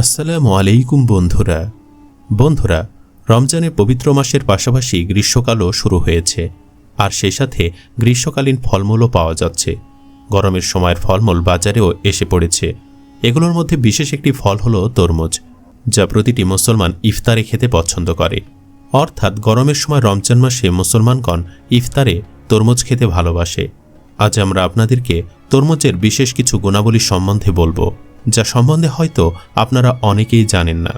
আসসালামু আলাইকুম বন্ধুরা। বন্ধুরা, রমজানের পবিত্র মাসের পাশাপাশি গ্রীষ্মকালও শুরু হয়েছে, আর সেই সাথে গ্রীষ্মকালীন ফলমূলও পাওয়া যাচ্ছে। গরমের সময়ের ফলমূল বাজারেও এসে পড়েছে। এগুলোর মধ্যে বিশেষ একটি ফল হলো তরমুজ, যা প্রতিটি মুসলমান ইফতারে খেতে পছন্দ করে। অর্থাৎ গরমের সময় রমজান মাসে মুসলমানগণ ইফতারে তরমুজ খেতে ভালোবাসে। আজ আমরা আপনাদেরকে তরমুজের বিশেষ কিছু গুণাবলী সম্বন্ধে বলব। যা সম্বন্ধে হয়তো আপনারা অনেকেই জানেন না।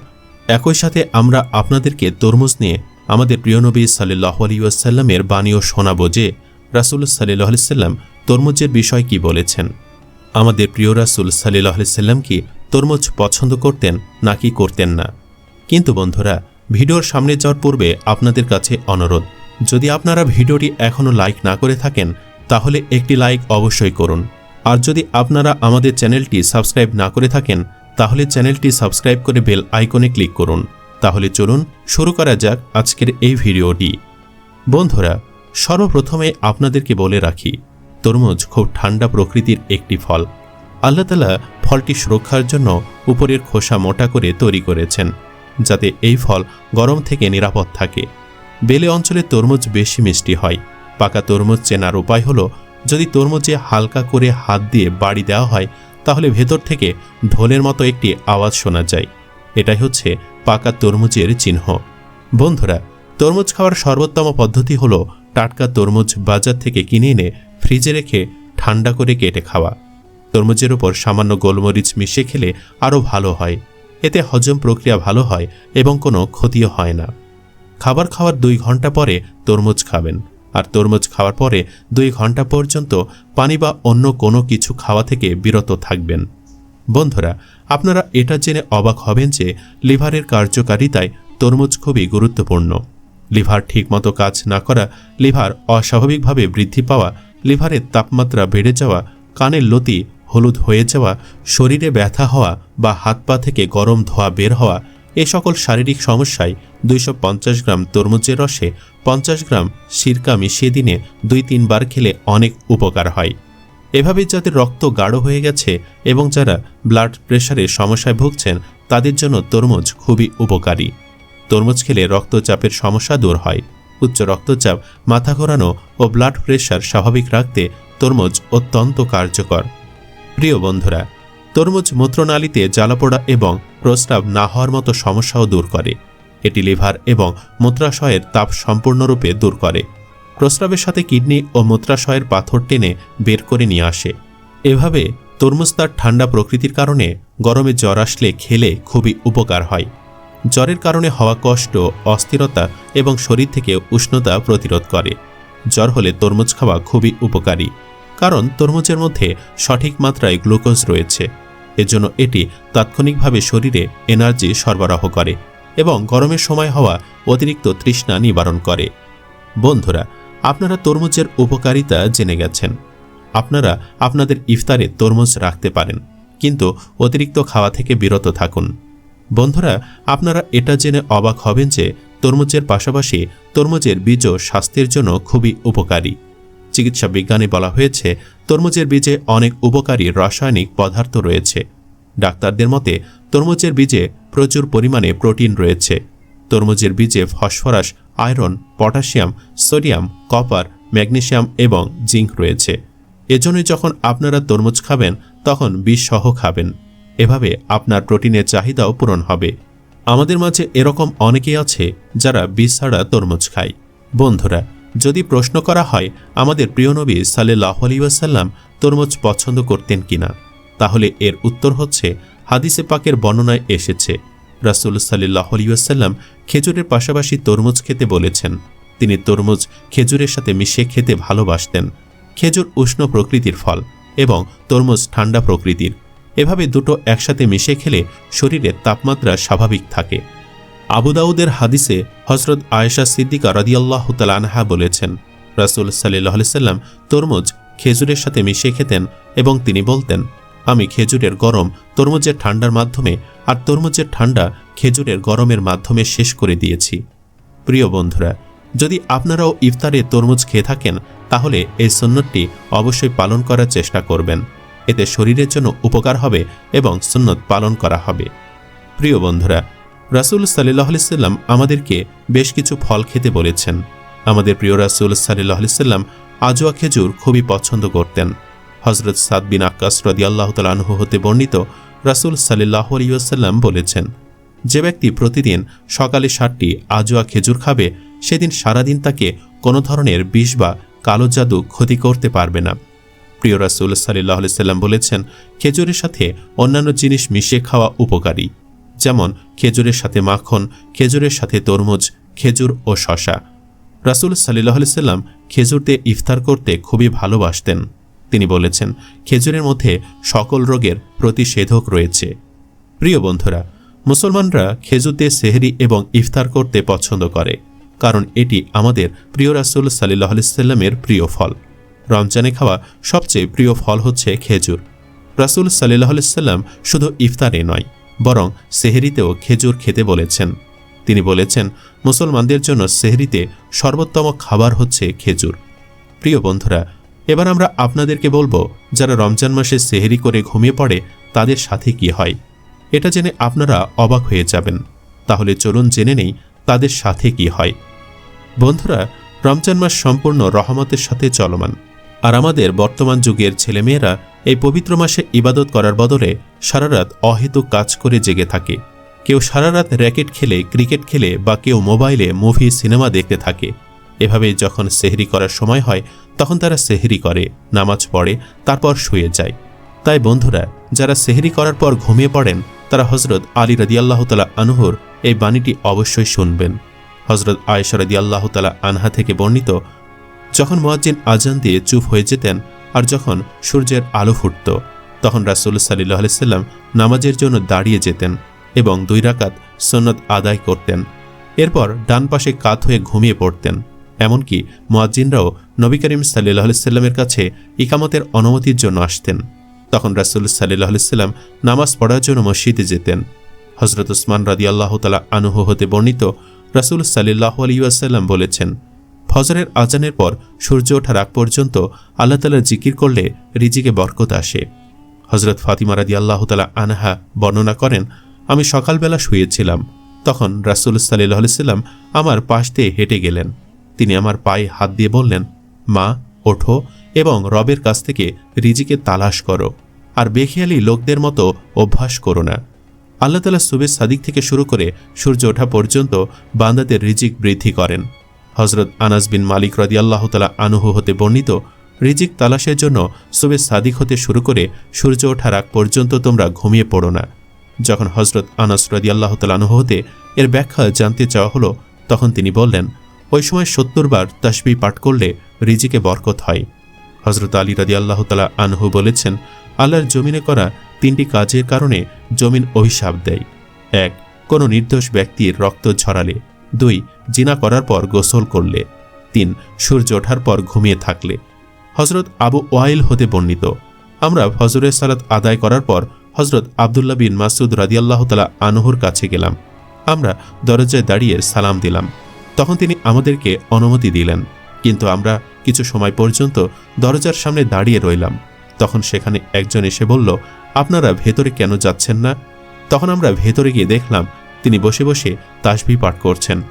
একই সাথে আমরা আপনাদেরকে তরমুজ নিয়ে আমাদের প্রিয় নবী সাল্লাহ আলিউসাল্লামের বাণীও শোনাবো যে রাসুল সাল্লাহ সাল্লাম তরমুজের বিষয় কি বলেছেন। আমাদের প্রিয় রাসুল সাল্লাহ সাল্লাম কি তরমুজ পছন্দ করতেন নাকি করতেন না? কিন্তু বন্ধুরা, ভিডিওর সামনে যাওয়ার পূর্বে আপনাদের কাছে অনুরোধ, যদি আপনারা ভিডিওটি এখনও লাইক না করে থাকেন, তাহলে একটি লাইক অবশ্যই করুন। আর যদি আপনারা আমাদের চ্যানেলটি সাবস্ক্রাইব না করে থাকেন, তাহলে চ্যানেলটি সাবস্ক্রাইব করে বেল আইকনে ক্লিক করুন। তাহলে চলুন শুরু করা যাক আজকের এই ভিডিওটি। বন্ধুরা, সর্বপ্রথমে আপনাদেরকে বলে রাখি, তরমুজ খুব ঠান্ডা প্রকৃতির একটি ফল। আল্লাহ তালা ফলটি সুরক্ষার জন্য উপরের খোসা মোটা করে তৈরি করেছেন, যাতে এই ফল গরম থেকে নিরাপদ থাকে। বেলে অঞ্চলে তরমুজ বেশি মিষ্টি হয়। পাকা তরমুজ চেনার উপায় হলো যদি তরমুজে হালকা করে হাত দিয়ে বাড়ি দেওয়া হয়, তাহলে ভেতর থেকে ঢোলের মতো একটি আওয়াজ শোনা যায়। এটাই হচ্ছে পাকা তরমুজের চিহ্ন। বন্ধুরা, তরমুজ খাওয়ার সর্বোত্তম পদ্ধতি হলো টাটকা তরমুজ বাজার থেকে কিনে এনে ফ্রিজে রেখে ঠান্ডা করে কেটে খাওয়া। তরমুজের ওপর সামান্য গোলমরিচ মিশিয়ে খেলে আরও ভালো হয়। এতে হজম প্রক্রিয়া ভালো হয় এবং কোনো ক্ষতিও হয় না। খাবার খাওয়ার দুই ঘণ্টা পরে তরমুজ খাবেন। আর তরমুজ খাওয়ার পরে দুই ঘণ্টা পর্যন্ত পানি বা অন্য কোনো কিছু খাওয়া থেকে বিরত থাকবেন। বন্ধুরা, আপনারা এটা জেনে অবাক হবেন যে লিভারের কার্যকারিতায় তরমুজ খুবই গুরুত্বপূর্ণ। লিভার ঠিকমতো কাজ না করা, লিভার অস্বাভাবিকভাবে বৃদ্ধি পাওয়া, লিভারের তাপমাত্রা বেড়ে যাওয়া, কানের লতি হলুদ হয়ে যাওয়া, শরীরে ব্যথা হওয়া বা হাত পা থেকে গরম ধোয়া বের হওয়া এ সকল শারীরিক সমস্যায় দুইশো পঞ্চাশ গ্রাম তরমুজের রসে পঞ্চাশ গ্রাম সিরকা মিশিয়ে দিনে দুই তিনবার খেলে অনেক উপকার হয়। এভাবে যাদের রক্ত গাঢ় হয়ে গেছে এবং যারা ব্লাড প্রেশারের সমস্যায় ভুগছেন, তাদের জন্য তরমুজ খুবই উপকারী। তরমুজ খেলে রক্তচাপের সমস্যা দূর হয়। উচ্চ রক্তচাপ, মাথা ঘোরানো ও ব্লাড প্রেশার স্বাভাবিক রাখতে তরমুজ অত্যন্ত কার্যকর। প্রিয় বন্ধুরা তরমুজ মূত্রনালীতে জ্বালাপোড়া এবং প্রস্রাব না হওয়ার মতো সমস্যাও দূর করে। এটি লিভার এবং মূত্রাশয়ের তাপ সম্পূর্ণরূপে দূর করে। প্রস্রাবের সাথে কিডনি ও মূত্রাশয়ের পাথর টেনে বের করে নিয়ে আসে। এভাবে তরমুজ তার ঠান্ডা প্রকৃতির কারণে গরমে জ্বর আসলে খেলে খুবই উপকার হয়। জ্বরের কারণে হওয়া কষ্ট, অস্থিরতা এবং শরীর থেকে উষ্ণতা প্রতিরোধ করে। জ্বর হলে তরমুজ খাওয়া খুবই উপকারী। কারণ তরমুজের মধ্যে সঠিক মাত্রায় গ্লুকোজ রয়েছে। এজন্য এটি তাৎক্ষণিকভাবে শরীরে এনার্জি সরবরাহ করে এবং গরমের সময় হওয়া অতিরিক্ত তৃষ্ণা নিবারণ করে। বন্ধুরা, আপনারা তরমুজের উপকারিতা জেনে গেছেন। আপনারা আপনাদের ইফতারে তরমুজ রাখতে পারেন, কিন্তু অতিরিক্ত খাওয়া থেকে বিরত থাকুন। বন্ধুরা, আপনারা এটা জেনে অবাক হবেন যে তরমুজের পাশাপাশি তরমুজের বীজও স্বাস্থ্যের জন্য খুবই উপকারী। চিকিৎসা বিজ্ঞানে বলা হয়েছে, তরমুজের বীজে অনেক উপকারী রাসায়নিক পদার্থ রয়েছে। ডাক্তারদের মতে, তরমুজের বীজে প্রচুর পরিমাণে প্রোটিন রয়েছে। তরমুজের বীজে phosphorus, iron, potassium, sodium, copper, magnesium এবং জিঙ্ক রয়েছে। এজন্যই যখন আপনারা তরমুজ খাবেন, তখন বিষ সহ খাবেন। এভাবে আপনার প্রোটিনের চাহিদাও পূরণ হবে। আমাদের মাঝে এরকম অনেকেই আছে যারা বিষ ছাড়া তরমুজ খায়। বন্ধুরা যদি প্রশ্ন করা হয়, আমাদের প্রিয় নবী সাল্লাহ আলিউসাল্লাম তরমুজ পছন্দ করতেন কিনা? তাহলে এর উত্তর হচ্ছে, হাদিসে পাকের বর্ণনায় এসেছে, রাসুল সাল্লাহ আলিউসাল্লাম খেজুরের পাশাপাশি তরমুজ খেতে বলেছেন। তিনি তরমুজ খেজুরের সাথে মিশিয়ে খেতে ভালোবাসতেন। খেজুর উষ্ণ প্রকৃতির ফল এবং তরমুজ ঠান্ডা প্রকৃতির। এভাবে দুটো একসাথে মিশে খেলে শরীরের তাপমাত্রা স্বাভাবিক থাকে। আবুদাউদের হাদিসে হজরত আয়েশা সিদ্দিকা রদিয়াল্লাহ তালানহা বলেছেন, রাসুল সাল্লাম তরমুজ খেজুরের সাথে মিশিয়ে খেতেন এবং তিনি বলতেন, আমি খেজুরের গরম তরমুজের ঠান্ডার মাধ্যমে আর তরমুজের ঠান্ডা খেজুরের গরমের মাধ্যমে শেষ করে দিয়েছি। প্রিয় বন্ধুরা, যদি আপনারাও ইফতারে তরমুজ খেয়ে থাকেন, তাহলে এই সুন্নতটি অবশ্যই পালন করার চেষ্টা করবেন। এতে শরীরের জন্য উপকার হবে এবং সুন্নত পালন করা হবে। প্রিয় বন্ধুরা রাসুল সাল্লাহ সাল্লাম আমাদেরকে বেশ কিছু ফল খেতে বলেছেন। আমাদের প্রিয় রাসুল সাল্লাহ সাল্লাম আজোয়া খেজুর খুবই পছন্দ করতেন। হজরত সাদ বিন আক্কাস রদি আল্লাহ তালাহু হতে বর্ণিত রাসুল সাল্লাহ আলিয়াল্লাম বলেছেন, যে ব্যক্তি প্রতিদিন সকালে ষাটটি আজোয়া খেজুর খাবে, সেদিন সারাদিন তাকে কোনো ধরনের বিষ বা কালো জাদু ক্ষতি করতে পারবে না। প্রিয় রাসুল সাল্লাহ সাল্লাম বলেছেন, খেজুরের সাথে অন্যান্য জিনিস মিশিয়ে খাওয়া উপকারী। যেমন খেজুরের সাথে মাখন, খেজুরের সাথে তরমুজ, খেজুর ও শশা রাসুল সাল্লাহ সাল্লাম খেজুর দিয়ে ইফতার করতে খুবই ভালোবাসতেন। তিনি বলেছেন, খেজুরের মধ্যে সকল রোগের প্রতিষেধক রয়েছে। প্রিয় বন্ধুরা, মুসলমানরা খেজুর দিয়ে সেহরি এবং ইফতার করতে পছন্দ করে, কারণ এটি আমাদের প্রিয় রাসুল সাল্লাহ সাল্লামের প্রিয় ফল। রমজানে খাওয়া সবচেয়ে প্রিয় ফল হচ্ছে খেজুর। রাসুল সাল্লাহ সাল্লাম শুধু ইফতারে নয় বরং সেহরিতেও খেজুর খেতে বলেছেন। তিনি বলেছেন, মুসলমানদের জন্য সেহরিতে সর্বোত্তম খাবার হচ্ছে খেজুর। প্রিয় বন্ধুরা, এবার আমরা আপনাদেরকে বলব, যারা রমজান মাসে সেহরি করে ঘুমিয়ে পড়ে, তাদের সাথে কি হয়? এটা জেনে আপনারা অবাক হয়ে যাবেন। তাহলে চলুন জেনে নেই, তাদের সাথে কি হয়। বন্ধুরা, রমজান মাস সম্পূর্ণ রহমতের সাথে চলমান। আর আমাদের বর্তমান যুগের ছেলেমেয়েরা এই পবিত্র মাসে ইবাদত করার বদলে সারারাত অহেতুক কাজ করে জেগে থাকে। কেউ সারারাত র্যাকেট খেলে, ক্রিকেট খেলে বা কেউ মোবাইলে মুভি, সিনেমা দেখতে থাকে। এভাবে যখন সেহরি করার সময় হয়, তখন তারা সেহরি করে, নামাজ পড়ে, তারপর শুয়ে যায়। তাই বন্ধুরা, যারা সেহরি করার পর ঘুমিয়ে পড়েন, তারা হজরত আলী রদিয়াল্লাহ তালা আনহুর এই বাণীটি অবশ্যই শুনবেন। হজরত আয়েশা রদিয়াল্লাহ তালা আনহা থেকে বর্ণিত, যখন মোয়াজ্জিন আজান দিয়ে চুপ হয়ে যেতেন আর যখন সূর্যের আলো ফুটত, তখন রাসুল সাল্লাহ সাল্লাম নামাজের জন্য দাঁড়িয়ে যেতেন এবং দুই রাকাত সন্নত আদায় করতেন। এরপর ডান পাশে কাত হয়ে ঘুমিয়ে পড়তেন। এমনকি মোয়াজ্জিনরাও নবী করিম সাল্লাহ সাল্লামের কাছে ইকামতের অনুমতির জন্য আসতেন। তখন রাসুল সাল্লাহ সাল্লাম নামাজ পড়ার জন্য মসজিদে যেতেন। হজরত উসমান রাদি আল্লাহ তালা আনুহ হতে বর্ণিত রাসুল সাল্লাহ আলিউসাল্লাম বলেছেন ফজরের আজানের পর সূর্য ওঠার আগ পর্যন্ত আল্লাহ তালার জিকির করলে রিজিকে বরকত আসে। হজরত ফাতিমা রাদি আল্লাহ তালা আনহা বর্ণনা করেন, আমি সকালবেলা শুয়েছিলাম। তখন রাসুল সাল্লাম আমার পাশ দিয়ে হেঁটে গেলেন। তিনি আমার পায়ে হাত দিয়ে বললেন, মা, ওঠো এবং রবের কাছ থেকে রিজিকে তালাশ করো। আর বেখেয়ালি লোকদের মতো অভ্যাস করো না। আল্লাহ তালা সুবেশ সাদিক থেকে শুরু করে সূর্য ওঠা পর্যন্ত বান্দাদের রিজিক বৃদ্ধি করেন। হজরত আনাস বিন মালিক রদি আল্লাহ তালা আনুহ হতে বর্ণিত, রিজিক তালাশের জন্য সুবেশ সাদিক হতে শুরু করে সূর্য ওঠার আগ পর্যন্ত তোমরা ঘুমিয়ে পড়ো না। যখন হজরত আনাস রদি আল্লাহ তালানুহ হতে এর ব্যাখ্যা জানতে চাওয়া হলো, তখন তিনি বললেন, ওই সময় সত্তর বার তাসবি পাঠ করলে রিজিকে বরকত হয়। হজরত আলী রাজি আল্লাহ তালা আনহু বলেছেন, আল্লাহর জমিনে করা তিনটি কাজের কারণে জমিন অভিশাপ দেয়। এক, কোনো নির্দোষ ব্যক্তির রক্ত ঝরালে। দুই জিনা করার পর গোসল করলে। তিন, সূর্য ওঠার পর ঘুমিয়ে থাকলে। হজরত আবু ওয়াইল হতে বর্ণিত, আমরা ফজরের সালাত আদায় করার পর হজরত আবদুল্লা বিন মাসুদ রাদিয়াল্লাহ তালা আনহুর কাছে গেলাম। আমরা দরজায় দাঁড়িয়ে সালাম দিলাম। তখন তিনি আমাদেরকে অনুমতি দিলেন। কিন্তু আমরা কিছু সময় পর্যন্ত দরজার সামনে দাঁড়িয়ে রইলাম। তখন সেখানে একজন এসে বলল, আপনারা ভেতরে কেন যাচ্ছেন না? তখন আমরা ভেতরে গিয়ে দেখলাম, তিনি বসে বসে তাসবি পাঠ করছেন।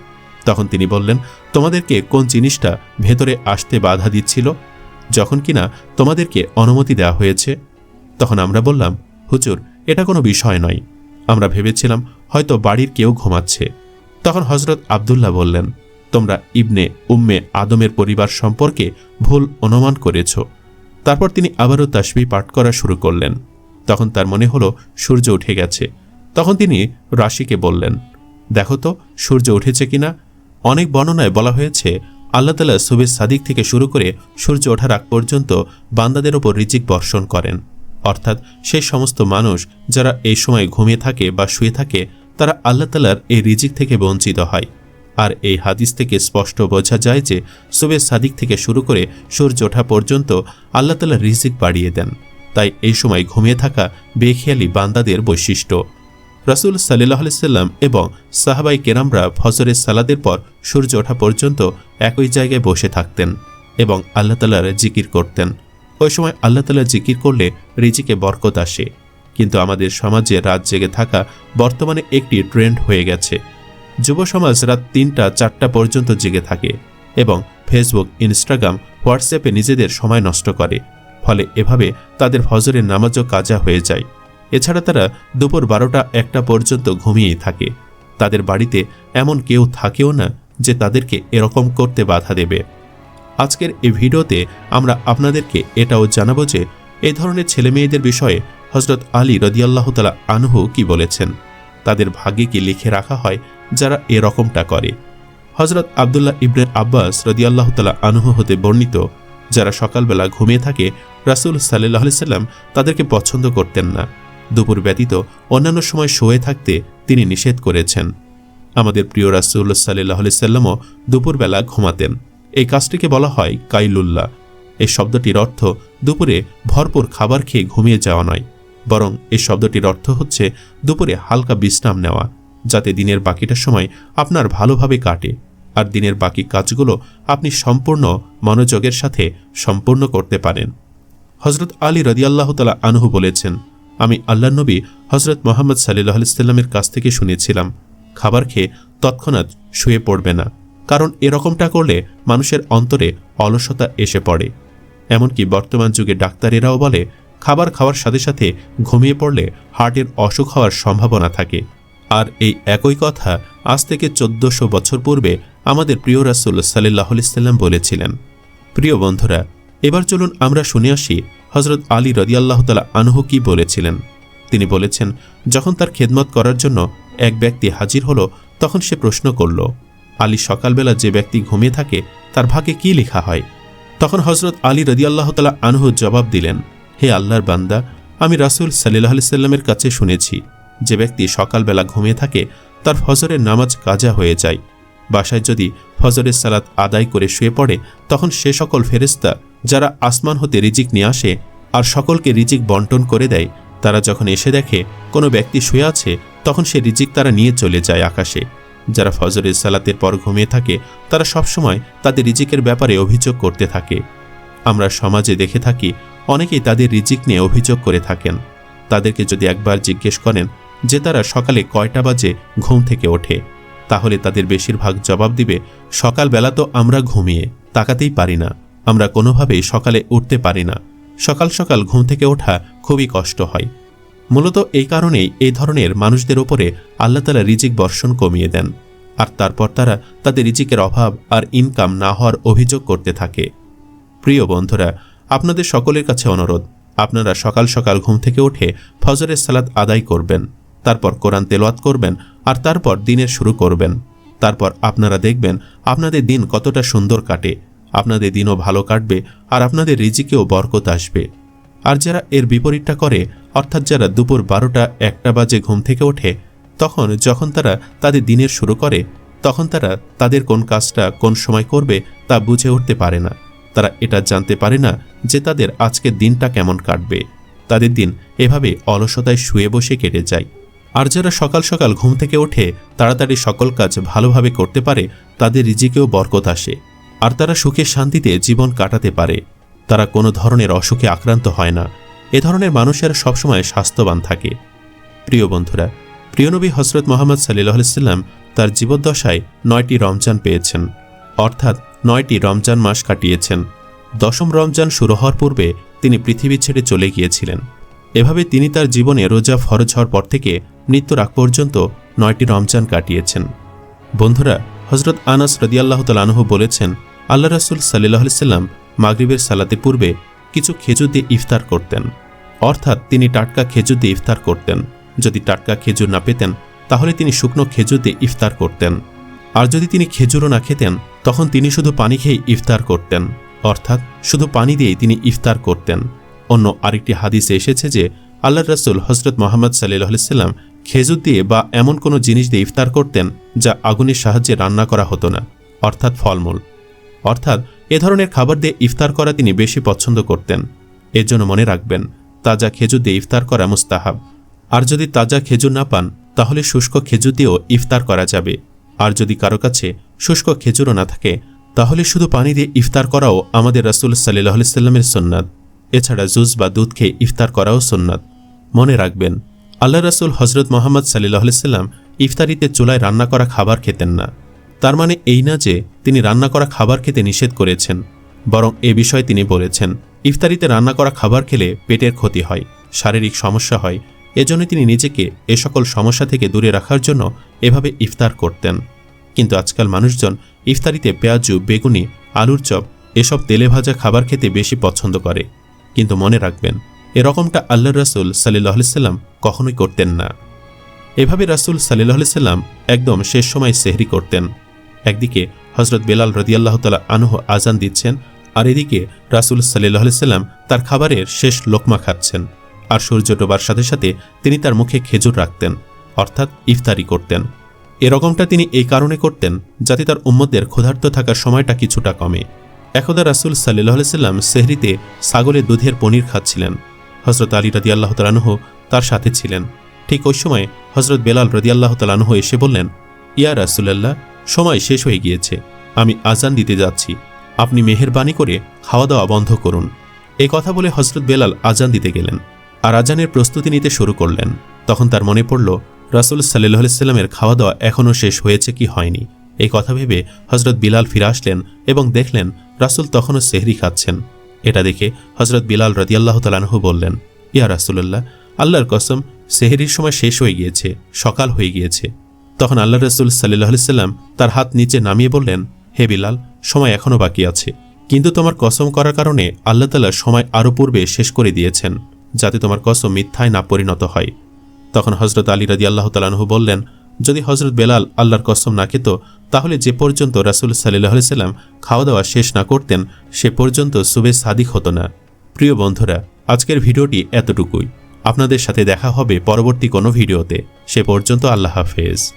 তখন তিনি বললেন, তোমাদেরকে কোন জিনিসটা ভেতরে আসতে বাধা দিচ্ছিল? যখন কিনা তোমাদেরকে অনুমতি দেওয়া হয়েছে, তখন আমরা বললাম, হুজুর, এটা কোনো বিষয় নয়। আমরা ভেবেছিলাম হয়তো বাড়ির কেউ ঘুমাচ্ছে। তখন হজরত আবদুল্লাহ বললেন, তোমরা ইবনে উম্মে আদমের পরিবার সম্পর্কে ভুল অনুমান করেছ। তারপর তিনি আবারও তাসবি পাঠ করা শুরু করলেন। তখন তার মনে হলো, সূর্য উঠে গেছে। তখন তিনি রাশিকে বললেন, দেখো তো, সূর্য উঠেছে কিনা? অনেক বর্ণনায় বলা হয়েছে, আল্লাহ তালা সুবেশ সাদিক থেকে শুরু করে সূর্য ওঠার আগ পর্যন্ত বান্দাদের ওপর রিজিক বর্ষণ করেন। অর্থাৎ সেই সমস্ত মানুষ যারা এই সময় ঘুমিয়ে থাকে বা শুয়ে থাকে, তারা আল্লাহ তালার এই রিজিক থেকে বঞ্চিত হয়। আর এই হাদিস থেকে স্পষ্ট বোঝা যায় যে সুবেশ সাদিক থেকে শুরু করে সূর্য ওঠা পর্যন্ত আল্লাহ তালা রিজিক বাড়িয়ে দেন। তাই এই সময় ঘুমিয়ে থাকা বেখেয়ালি বান্দাদের বৈশিষ্ট্য। রাসুল সাল্লাহ সাল্লাম এবং সাহাবাই কেরামরা ফজরের সালাদের পর সূর্য ওঠা পর্যন্ত একই জায়গায় বসে থাকতেন এবং আল্লাহ তালার জিকির করতেন। ওই সময় আল্লাহ তালা জিকির করলে রিজিকে বরকত আসে। কিন্তু আমাদের সমাজে রাত জেগে থাকা বর্তমানে একটি ট্রেন্ড হয়ে গেছে। যুব সমাজ রাত তিনটা, চারটা পর্যন্ত জেগে থাকে এবং ফেসবুক, ইনস্টাগ্রাম, হোয়াটসঅ্যাপে নিজেদের সময় নষ্ট করে। ফলে এভাবে তাদের ফজরের নামাজও কাজা হয়ে যায়। এছাড়া তারা দুপুর বারোটা একটা পর্যন্ত ঘুমিয়েই থাকে। তাদের বাড়িতে এমন কেউ থাকেও না যে তাদেরকে এরকম করতে বাধা দেবে। আজকের এই ভিডিওতে আমরা আপনাদেরকে এটাও জানাব যে এই ধরনের ছেলেমেয়েদের বিষয়ে হজরত আলী রদিয়াল্লাহ তালা আনহু কি বলেছেন। তাদের ভাগ্যে কি লিখে রাখা হয় যারা এরকমটা করে? হজরত আবদুল্লাহ ইবনে আব্বাস রদিয়াল্লাহ তালা আনহু হতে বর্ণিত, যারা সকালবেলা ঘুমিয়ে থাকে, রাসুল সাল্লাহ সাল্লাম তাদেরকে পছন্দ করতেন না। দুপুর ব্যতীত অন্যান্য সময় শোয়ে থাকতে তিনি নিষেধ করেছেন। আমাদের প্রিয় রাসুল্লাহ সাল্লাহ সাল্লামও দুপুরবেলা ঘুমাতেন। এই কাজটিকে বলা হয় কাইলুল্লাহ। এই শব্দটির অর্থ দুপুরে ভরপুর খাবার খেয়ে ঘুমিয়ে যাওয়া নয়। বরং এই শব্দটির অর্থ হচ্ছে দুপুরে হালকা বিশ্রাম নেওয়া, যাতে দিনের বাকিটা সময় আপনার ভালোভাবে কাটে। আর দিনের বাকি কাজগুলো আপনি সম্পূর্ণ মনোযোগের সাথে সম্পূর্ণ করতে পারেন। হজরত আলী রদিয়াল্লাহ তালা আনহু বলেছেন আমি আল্লাহ নবী হজরত মোহাম্মদ সাল্লাহ সাল্লামের কাছ থেকে শুনেছিলাম, খাবার খেয়ে তৎক্ষণাৎ শুয়ে পড়বে না, কারণ এরকমটা করলে মানুষের অন্তরে অলসতা এসে পড়ে। এমনকি বর্তমান যুগে ডাক্তারেরাও বলে, খাবার খাওয়ার সাথে সাথে ঘুমিয়ে পড়লে হার্টের অসুখ হওয়ার সম্ভাবনা থাকে। আর এই একই কথা আজ থেকে চোদ্দশো বছর পূর্বে আমাদের প্রিয় রাসুল সাল্লাহ সাল্লাম বলেছিলেন। প্রিয় বন্ধুরা, এবার চলুন আমরা শুনে আসি হজরত আলী রদিয়াল্লাহ তালা আনহু কি বলেছিলেন? তিনি বলেছেন, যখন তার খেদমত করার জন্য এক ব্যক্তি হাজির হলো, তখন সে প্রশ্ন করল, আলী সকালবেলা যে ব্যক্তি ঘুমিয়ে থাকে, তার ভাগে কি লেখা হয়? তখন হজরত আলী রদিয়াল্লাহ তালা আনহু জবাব দিলেন, হে আল্লাহর বান্দা, আমি রাসুল সাল্লাহ সাল্লামের কাছে শুনেছি, যে ব্যক্তি সকালবেলা ঘুমিয়ে থাকে, তার ফজরের নামাজ কাজা হয়ে যায়। বাসায় যদি ফজরের সালাত আদায় করে শুয়ে পড়ে, তখন সে সকল ফেরেস্তা যারা আসমান হতে রিজিক নিয়ে আসে আর সকলকে রিজিক বন্টন করে দেয়, তারা যখন এসে দেখে কোনো ব্যক্তি শুয়ে আছে, তখন সে রিজিক তারা নিয়ে চলে যায় আকাশে। যারা ফজরের সালাতের পর ঘুমিয়ে থাকে, তারা সবসময় তাদের রিজিকের ব্যাপারে অভিযোগ করতে থাকে। আমরা সমাজে দেখে থাকি, অনেকেই তাদের রিজিক নিয়ে অভিযোগ করে থাকেন। তাদেরকে যদি একবার জিজ্ঞেস করেন যে তারা সকালে কয়টা বাজে ঘুম থেকে ওঠে, তাহলে তাদের বেশিরভাগ জবাব দিবে, সকালবেলা তো আমরা ঘুমিয়ে তাকাতেই পারি না। আমরা কোনোভাবেই সকালে উঠতে পারি না। সকাল সকাল ঘুম থেকে ওঠা খুবই কষ্ট হয়। মূলত এই কারণেই এই ধরনের মানুষদের ওপরে আল্লাহতালা রিজিক বর্ষণ কমিয়ে দেন। আর তারপর তারা তাদের রিজিকের অভাব আর ইনকাম না হওয়ার অভিযোগ করতে থাকে। প্রিয় বন্ধুরা, আপনাদের সকলের কাছে অনুরোধ, আপনারা সকাল সকাল ঘুম থেকে উঠে ফজরের সালাদ আদায় করবেন, তারপর কোরআন তেলোয়াত করবেন, আর তারপর দিনের শুরু করবেন। তারপর আপনারা দেখবেন আপনাদের দিন কতটা সুন্দর কাটে। আপনাদের দিনও ভালো কাটবে আর আপনাদের রিজিকেও বরকত আসবে। আর যারা এর বিপরীতটা করে, অর্থাৎ যারা দুপুর বারোটা একটা বাজে ঘুম থেকে ওঠে, তখন যখন তারা তাদের দিনের শুরু করে, তখন তারা তাদের কোন কাজটা কোন সময় করবে তা বুঝে উঠতে পারে না। তারা এটা জানতে পারে না যে তাদের আজকের দিনটা কেমন কাটবে। তাদের দিন এভাবে অলসতায় শুয়ে বসে কেটে যায়। আর যারা সকাল সকাল ঘুম থেকে ওঠে, তাড়াতাড়ি সকল কাজ ভালোভাবে করতে পারে, তাদের রিজিকেও বরকত আসে। আর তারা সুখে শান্তিতে জীবন কাটাতে পারে। তারা কোনো ধরনের অসুখে আক্রান্ত হয় না। এ ধরনের মানুষেরা সবসময় স্বাস্থ্যবান থাকে। প্রিয় বন্ধুরা, প্রিয়নবী হজরত মোহাম্মদ সাল্লাহ সাল্লাম তার জীবদ্দশায় নয়টি রমজান পেয়েছেন। অর্থাৎ নয়টি রমজান মাস কাটিয়েছেন। দশম রমজান শুরু হওয়ার পূর্বে তিনি পৃথিবী ছেড়ে চলে গিয়েছিলেন। এভাবে তিনি তার জীবনে রোজা, ফরজ হওয়ার পর থেকে মৃত্যুর পর্যন্ত নয়টি রমজান কাটিয়েছেন। বন্ধুরা হজরত আনাস রদিয়াল্লাহ তালানহু বলেছেন আল্লাহ রাসুল সাল্লাহ সাল্লাম মাগরিবের সালাতে পূর্বে কিছু খেজুর দিয়ে ইফতার করতেন। অর্থাৎ তিনি টাটকা খেজুর দিয়ে ইফতার করতেন। যদি টাটকা খেজুর না পেতেন, তাহলে তিনি শুকনো খেজুর দিয়ে ইফতার করতেন। আর যদি তিনি খেজুরও না খেতেন, তখন তিনি শুধু পানি খেয়ে ইফতার করতেন। অর্থাৎ শুধু পানি দিয়েই তিনি ইফতার করতেন। অন্য আরেকটি হাদিসে এসেছে যে আল্লাহ রাসুল হজরত মোহাম্মদ সাল্লাহ সাল্লাম খেজুর দিয়ে বা এমন কোনো জিনিস দিয়ে ইফতার করতেন যা আগুনের সাহায্যে রান্না করা হতো না, অর্থাৎ ফলমূল। অর্থাৎ এ ধরনের খাবার দিয়ে ইফতার করা তিনি বেশি পছন্দ করতেন। এর জন্য মনে রাখবেন, তাজা খেজুর দিয়ে ইফতার করা মুস্তাহাব। আর যদি তাজা খেজুর না পান, তাহলে শুষ্ক খেজুর দিয়েও ইফতার করা যাবে। আর যদি কারও কাছে শুষ্ক খেজুরও না থাকে, তাহলে শুধু পানি দিয়ে ইফতার করাও আমাদের রাসুল সাল্লাহ সাল্লামের সন্ন্যাত এছাড়া জুস বা দুধ খেয়ে ইফতার করাও সন্ন্যাত মনে রাখবেন আল্লাহ রাসুল হজরত মোহাম্মদ সাল্লাহ সাল্লাম ইফতারিতে চুলায় রান্না করা খাবার খেতেন না। তার মানে এই না যে তিনি রান্না করা খাবার খেতে নিষেধ করেছেন, বরং এ বিষয়ে তিনি বলেছেন, ইফতারিতে রান্না করা খাবার খেলে পেটের ক্ষতি হয়, শারীরিক সমস্যা হয় এজন্য তিনি নিজেকে এ সকল সমস্যা থেকে দূরে রাখার জন্য এভাবে ইফতার করতেন। কিন্তু আজকাল মানুষজন ইফতারিতে পেঁয়াজু, বেগুনি, আলুর চপ, এসব তেলে ভাজা খাবার খেতে বেশি পছন্দ করে। কিন্তু মনে রাখবেন এরকমটা আল্লাহ রাসুল সাল্লাহ সাল্লাম কখনোই করতেন না। এভাবে রাসুল সাল্লাহ সাল্লাম একদম শেষ সময় সেহরি করতেন। একদিকে হজরত বেলাল রদিয়াল্লাহ তালা আনহ আজান দিচ্ছেন, আর এদিকে রাসুল সাল্লাহ সাল্লাম তার খাবারের শেষ লোকমা খাচ্ছেন, আর সূর্য ডোবার সাথে সাথে তিনি তার মুখে খেজুর রাখতেন, অর্থাৎ ইফতারি করতেন। এরকমটা তিনি এই কারণে করতেন যাতে তার উম্মদের ক্ষুধার্ত থাকার সময়টা কিছুটা কমে। একদা রাসুল সাল্লাহ সাল্লাম সেহরিতে ছাগলের দুধের পনির খাচ্ছিলেন। হজরত আলী রদি আল্লাহ তালানহ তার সাথে ছিলেন। ঠিক ওই সময় হজরত বেলাল রদি আল্লাহ তালানহ এসে বললেন, ইয়া রাসুলাল্লাহ, সময় শেষ হয়ে গিয়েছে। আমি আজান দিতে যাচ্ছি। আপনি মেহেরবানি করে খাওয়া দাওয়া বন্ধ করুন। এই কথা বলে হজরত বেলাল আজান দিতে গেলেন আর আজানের প্রস্তুতি নিতে শুরু করলেন। তখন তার মনে পড়ল, রাসুল সাল্লাহ সাল্লামের খাওয়া দাওয়া এখনও শেষ হয়েছে কি হয়নি? এই কথা ভেবে হজরত বিলাল ফিরে আসলেন এবং দেখলেন রাসুল তখনও সেহরি খাচ্ছেন। এটা দেখে হজরত বিলাল রদিয়াল্লাহ তালানহু বললেন, ইয়া রাসুল্লাহ আল্লাহর কসম, সেহরির সময় শেষ হয়ে গিয়েছে, সকাল হয়ে গিয়েছে। তখন আল্লাহ রসুল সাল্লাহ সাল্লাম তার হাত নিচে নামিয়ে বললেন, হে বিলাল, সময় এখনও বাকি আছে। কিন্তু তোমার কসম করার কারণে আল্লাহ তালা সময় আরও পূর্বে শেষ করে দিয়েছেন, যাতে তোমার কসম মিথ্যায় না পরিণত হয়। তখন হজরত আলী রাজি আল্লাহ তালানহু বললেন, যদি হজরত বেলাল আল্লাহর কসম না খেত তাহলে যে পর্যন্ত রাসুল সাল্লাহ সাল্লাম খাওয়া দাওয়া শেষ না করতেন, সে পর্যন্ত সুবে সাদিক হতো না। প্রিয় বন্ধুরা, আজকের ভিডিওটি এতটুকুই। আপনাদের সাথে দেখা হবে পরবর্তী কোনো ভিডিওতে। সে পর্যন্ত আল্লাহ হাফেজ।